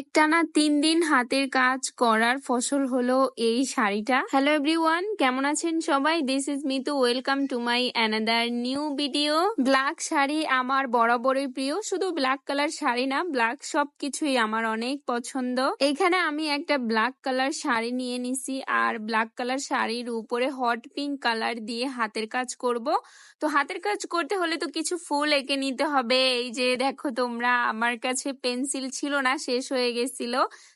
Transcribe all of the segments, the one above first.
একটানা তিন দিন হাতের কাজ করার ফসল হলো এই শাড়িটা। হ্যালো এভরিওয়ান কেমন আছেন সবাই? This is Mitu welcome to my another new video black sari আমার বরাবরই প্রিয়, শুধু ব্ল্যাক কালার শাড়ি না ব্ল্যাক সব কিছুই আমার অনেক পছন্দ। এখানে আমি একটা ব্ল্যাক কালার শাড়ি নিয়ে নিছি, আর ব্ল্যাক কালার শাড়ির উপরে হট পিঙ্ক কালার দিয়ে হাতের কাজ করব। তো হাতের কাজ করতে হলে তো কিছু ফুল এঁকে নিতে হবে। এই যে দেখো তোমরা, আমার কাছে পেন্সিল ছিল না, শেষ হয়ে গেছিল।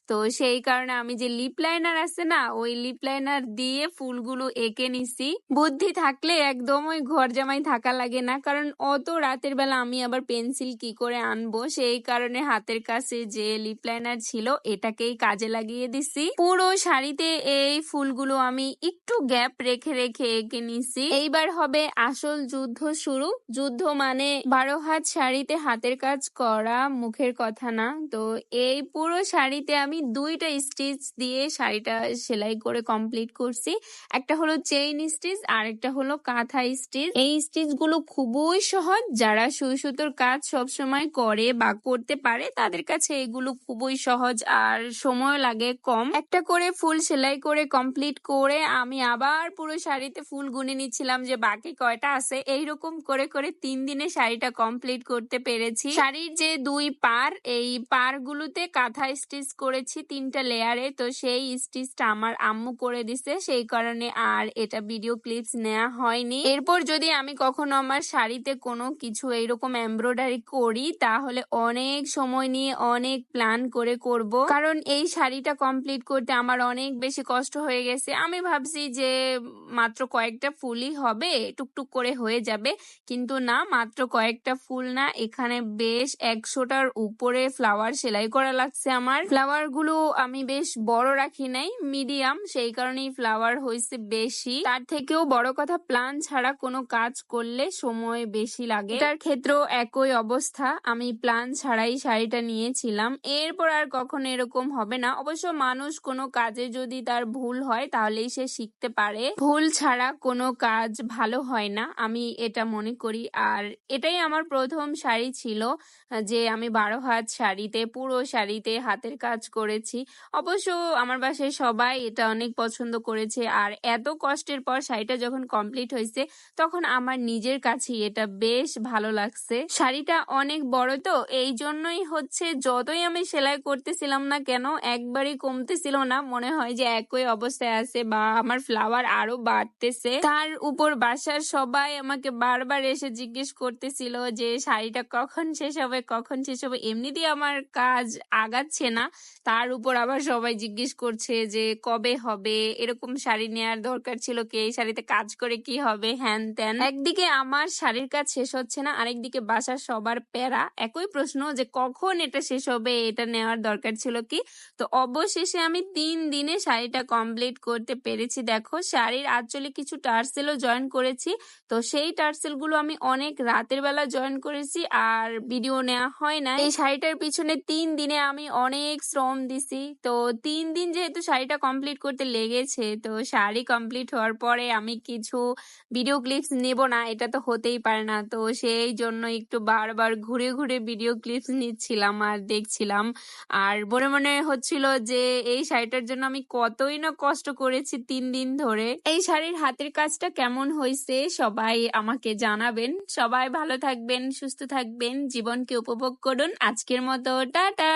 তো সেই কারণে আমি যে লিপ লাইনার আছে না, ওই লিপ লাইনার দিয়ে ফুলগুলো এঁকে নিছি। বুদ্ধি থাকলে একদম ওই ঘর জামাই থাকা লাগে না, কারণ অত রাতের বেলা আমি আবার পেন্সিল কি করে আনব? সেই কারণে হাতের কাছে যে লিপ লাইনার ছিল, এটাকেই কাজে লাগিয়ে দিছি। পুরো শাড়িতে এই ফুলগুলো আমি একটু গ্যাপ রেখে রেখে এঁকে নিছি। এইবার হবে আসল যুদ্ধ শুরু। যুদ্ধ মানে বারো হাত শাড়িতে হাতের কাজ করা, মুখের কথা না। তো এই পুরো শাড়িতে আমি দুইটা স্টিচ দিয়ে শাড়িটা সেলাই করে কমপ্লিট করছি। একটা হলো চেইন স্টিচ আর একটা হলো কাঁথা স্টিচ। এই স্টিচগুলো খুবই সহজ। যারা সুই সুতোর কাজ সবসময় করে বা করতে পারে, তাদের কাছে এগুলো খুবই সহজ আর সময় লাগে কম। একটা করে ফুল সেলাই করে কমপ্লিট করে আমি আবার পুরো শাড়িতে ফুল গুনে নিচ্ছিলাম যে বাকি কয়টা আছে। এইরকম করে করে তিন দিনে শাড়িটা কমপ্লিট করতে পেরেছি। শাড়ির যে দুই পার, এই পার গুলোতে কাঁথা স্টিচ করেছি তিনটা লেয়ারে। তো সেই স্টিচটা আমার আম্মু করে দিছে। সেই কারণে আর এটা ভিডিও ক্লিপস নেওয়া হয়নি। এরপর যদি আমি কখনো আমার শাড়িতে কোনো কিছু এইরকম এমব্রয়ডারি করি, তাহলে অনেক সময় নিয়ে অনেক প্ল্যান করে করব। কারণ এই শাড়িটা কমপ্লিট করতে আমার অনেক বেশি কষ্ট হয়ে গেছে। আমি ভাবছি যে মাত্র কয়েকটা ফুলই হবে, টুকটুক করে হয়ে যাবে। কিন্তু না, মাত্র কয়েকটা ফুল না, এখানে বেশ একশোটার উপরে ফ্লাওয়ার সেলাই করা লাগছে। আমার। ফ্লাওয়ারগুলো আমি বেশ বড় রাখি নাই মিডিয়াম সেই কারণেই ফ্লাওয়ার হয়েছে বেশি। তার থেকেও বড় কথা প্লান ছাড়া কোনো কাজ করলে সময় বেশি লাগে। এটার ক্ষেত্রেও একই অবস্থা, আমি প্লান ছাড়াই শাড়িটা নিয়েছিলাম। এরপর আর কখনো এরকম হবে না। অবশ্য মানুষ কোনো কাজে যদি তার ভুল হয়, তাহলেই সে শিখতে পারে। ভুল ছাড়া কোনো কাজ ভালো হয় না, আমি এটা মনে করি। আর এটাই আমার প্রথম শাড়ি ছিল, যে আমি বারো হাত শাড়িতে পুরো শাড়িতে হাতের কাজ করেছি। অবশ্য আমার বাসায় সবাই এটা অনেক পছন্দ করেছে। আর এত কষ্টের পর শাড়িটা যখন কমপ্লিট হয়েছে, তখন আমার নিজের কাছে এটা বেশ ভালো লাগছে। শাড়িটা অনেক বড় তো, এই জন্যই হচ্ছে যতই আমি সেলাই করতেছিলাম না কেন, একবারই কমতেছিল না। মনে হয় যে একই অবস্থায় আছে বা আমার ফ্লাওয়ার আরও বাড়তেছে। তার উপর বাসার সবাই আমাকে বারবার এসে জিজ্ঞেস করতেছিল যে শাড়িটা কখন শেষ হবে, কখন শেষ হবে? এমনিতেই আমার কাজ আগাচ্ছে না। তার উপর আবার সবাই জিজ্ঞেস করছে যে, কবে হবে? এরকম শাড়ি নেওয়ার দরকার ছিল কি? এই শাড়িতে কাজ করে কি হবে? হ্যান ত্যান? একদিকে আমার শাড়ির কাজ শেষ হচ্ছে না, আরেকদিকে বাসার সবার প্যারা। একই প্রশ্ন যে, কখন এটা শেষ হবে? এটা নেওয়ার দরকার ছিল কি? তো অবশেষে আমি তিন দিনে শাড়িটা কমপ্লিট করতে পেরেছি। দেখো, শাড়ির আঁচলে কিছু টার্সেলও জয়েন করেছি। তো সেই টার্সেলগুলো আমি অনেক রাতের বেলা জয়েন করেছি, আর ভিডিও নেওয়া হয় না এই শাড়িটার পিছনে তিন দিনে আমি অনেক শ্রম দিছি। তো তিন দিন যেহেতু শাড়িটা কমপ্লিট করতে লেগেছে, তো শাড়ি কমপ্লিট হওয়ার পরে আমি কিছু ভিডিও ক্লিপস নেব না, এটা তো হতেই পারে না। তো সেই জন্য একটু বারবার ঘুরে ঘুরে ভিডিও ক্লিপস নিচ্ছিলাম আর দেখছিলাম। আর মনে মনে হচ্ছিল যে এই শাড়িটার জন্য আমি কতই না কষ্ট করেছি তিন দিন ধরে। এই শাড়ির হাতের কাজটা কেমন হয়েছে সবাই আমাকে জানাবেন। সবাই ভালো থাকবেন, সুস্থ থাকবেন, জীবনকে উপভোগ করুন। আজকের মতো, টাটা!